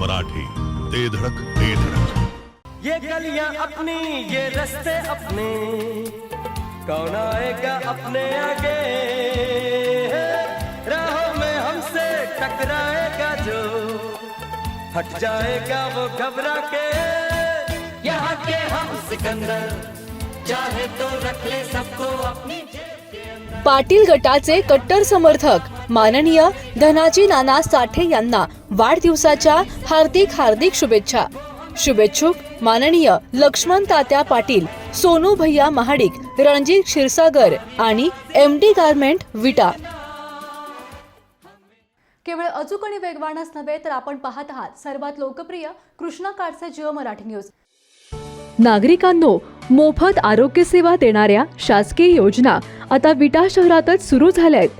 मराठी ते धडक ते धडक. ये गलियां अपनी ये रास्ते अपने। कौन आएगा अपने आगे? राहों में हमसे टकराएगा जो। हट जाएगा वो घबरा के। यहाँ के हम सिकंदर चाहे तो रख ले सबको अपनी जेब के अंदर। पाटील गटाचे कट्टर समर्थक माननीय धनाजी नाना साठे यांना वाढदिवसाच्या हार्दिक हार्दिक शुभेच्छा. शुभेच्छुक माननीय लक्ष्मण तात्या पाटील सोनू भैया महाडिक रणजित क्षीरसागर आणि एम डी गारमेंट विटा. केवळ अचूक आणि वेगवानच नव्हे तर आपण पाहत आहात सर्वात लोकप्रिय कृष्णा काडचे जिओ मराठी न्यूज. नागरिकांनो मोफत आरोग्य सेवा देणाऱ्या शासकीय योजना आता विटा शहरातच सुरू झाल्या आहेत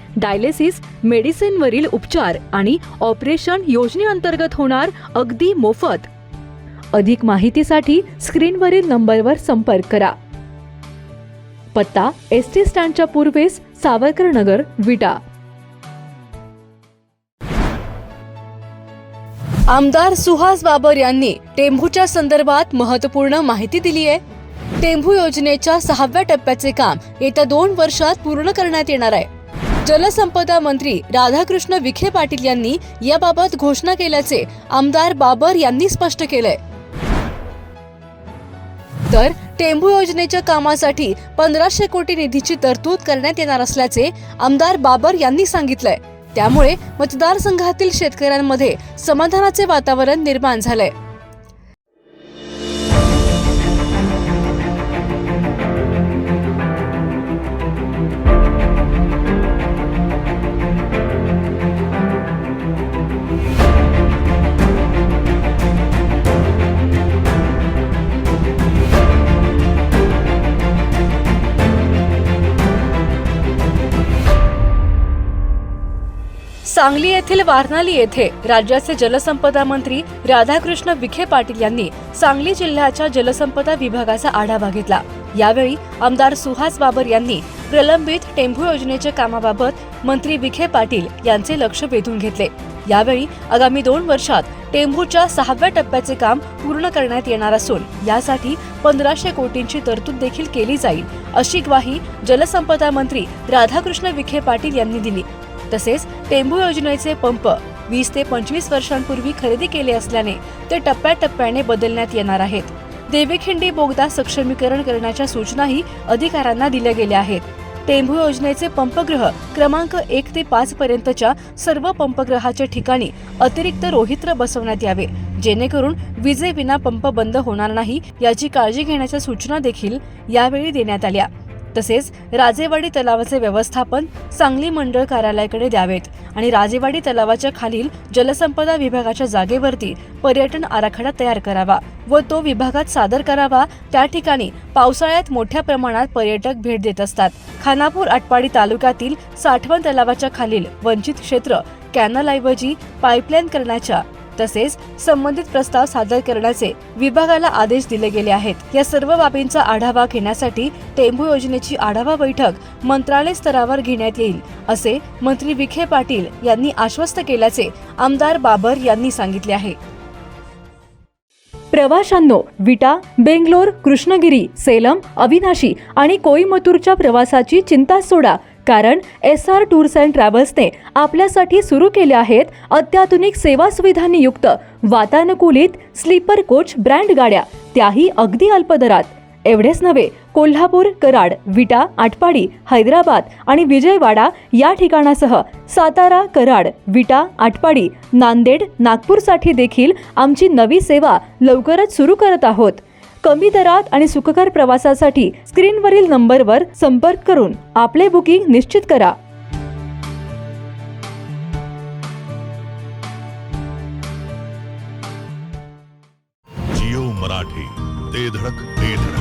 dialysis मेडिसिनवरील उपचार आणि ऑपरेशन योजनेअंतर्गत होणार अगदी मोफत. अधिक माहितीसाठी स्क्रीनवरील नंबरवर संपर्क करा. पत्ता एस टी स्टँडच्या पूर्वेस सावरकर नगर विटा. आमदार सुहास बाबर यांनी टेंभूच्या संदर्भात महत्त्वपूर्ण माहिती दिली आहे. टेंभू योजनेच्या सहाव्या टप्प्याचे काम येत्या दोन वर्षात पूर्ण करण्यात येणार आहे. जलसंपदा मंत्री राधाकृष्ण विखे पाटील यांनी याबाबत घोषणा केल्याचे आमदार बाबर यांनी स्पष्ट केलंय. तर टेंभू योजनेच्या कामासाठी पंधराशे कोटी निधीची तरतूद करण्यात येणार असल्याचे आमदार बाबर यांनी सांगितलंय. त्यामुळे मतदारसंघातील शेतकऱ्यांमध्ये समाधानाचे वातावरण निर्माण झालंय. सांगली येथील वारणाली येथे राज्याचे जलसंपदा मंत्री राधाकृष्ण विखे पाटील यांनी सांगली जिल्ह्याच्या जलसंपदा विभागाचा आढावा घेतला. यावेळी आमदार सुहास बाबर यांनी प्रलंबित टेंभू योजनेच्या कामाबाबत मंत्री विखे पाटील यांचे लक्ष वेधून घेतले. यावेळी आगामी दोन वर्षात टेंभूच्या सहाव्या टप्प्याचे काम पूर्ण करण्यात येणार असून यासाठी पंधराशे कोटींची तरतूद देखील केली जाईल अशी ग्वाही जलसंपदा मंत्री राधाकृष्ण विखे पाटील यांनी दिली. तसेच टेंभू योजनेचे पंप वीस ते पंचवीस वर्षांपूर्वी खरेदी केले असल्याने ते टप्प्याटप्प्याने बदलण्यात येणार आहेत. देवीखिंडी बोगदा सक्षमीकरण करण्याच्या सूचनाही अधिकाऱ्यांना दिल्या गेल्या आहेत. टेंभू योजनेचे पंपग्रह क्रमांक एक ते पाच पर्यंतच्या सर्व पंपग्रहाच्या ठिकाणी अतिरिक्त रोहित्र बसवण्यात यावे जेणेकरून विजेविना पंप बंद होणार नाही याची काळजी घेण्याच्या सूचना देखील यावेळी देण्यात आल्या. तसेच राजेवाडी तलावाचे व्यवस्थापन सांगली मंडळ कार्यालयाकडे द्यावेत. आणि राजेवाडी तलावाच्या खालील जलसंपदा विभागाच्या जागेवरती पर्यटन आराखडा तयार करावा व तो विभागात सादर करावा. त्या ठिकाणी पावसाळ्यात मोठ्या प्रमाणात पर्यटक भेट देत असतात. खानापूर आटपाडी तालुक्यातील साठवण तलावाच्या खालील वंचित क्षेत्र कॅनलऐवजी पाईपलाईन करण्याच्या तसेच संबंधित प्रस्ताव सादर करण्याचे विभागाला आदेश दिले गेले आहेत. या सर्व बाबींचा आढावा घेण्यासाठी टेंभू योजनेची आढावा बैठक मंत्रालय स्तरावर घेण्यात येईल असे मंत्री विखे पाटील यांनी आश्वस्त केल्याचे आमदार बाबर यांनी सांगितले आहे. प्रवाशांनो विटा बेंगलोर कृष्णगिरी सेलम अविनाशी आणि कोईमतूरच्या प्रवासाची चिंता सोडा. कारण एस आर टूर्स अँड ट्रॅव्हल्सने आपल्यासाठी सुरू केले आहेत अत्याधुनिक सेवा सुविधांनी युक्त वातानुकूलित स्लीपर कोच ब्रँड गाड्या त्याही अगदी अल्प दरात. एवढेच नव्हे कोल्हापूर कराड विटा आटपाडी हैदराबाद आणि विजयवाडा या ठिकाणासह सातारा कराड विटा आटपाडी नांदेड नागपूरसाठी देखील आमची नवी सेवा लवकरच सुरू करत आहोत. कमी दरात आणि सुखकर प्रवासासाठी स्क्रीनवरील नंबरवर संपर्क करून आपले बुकिंग निश्चित करा. मराठी ते धडक ते धडक.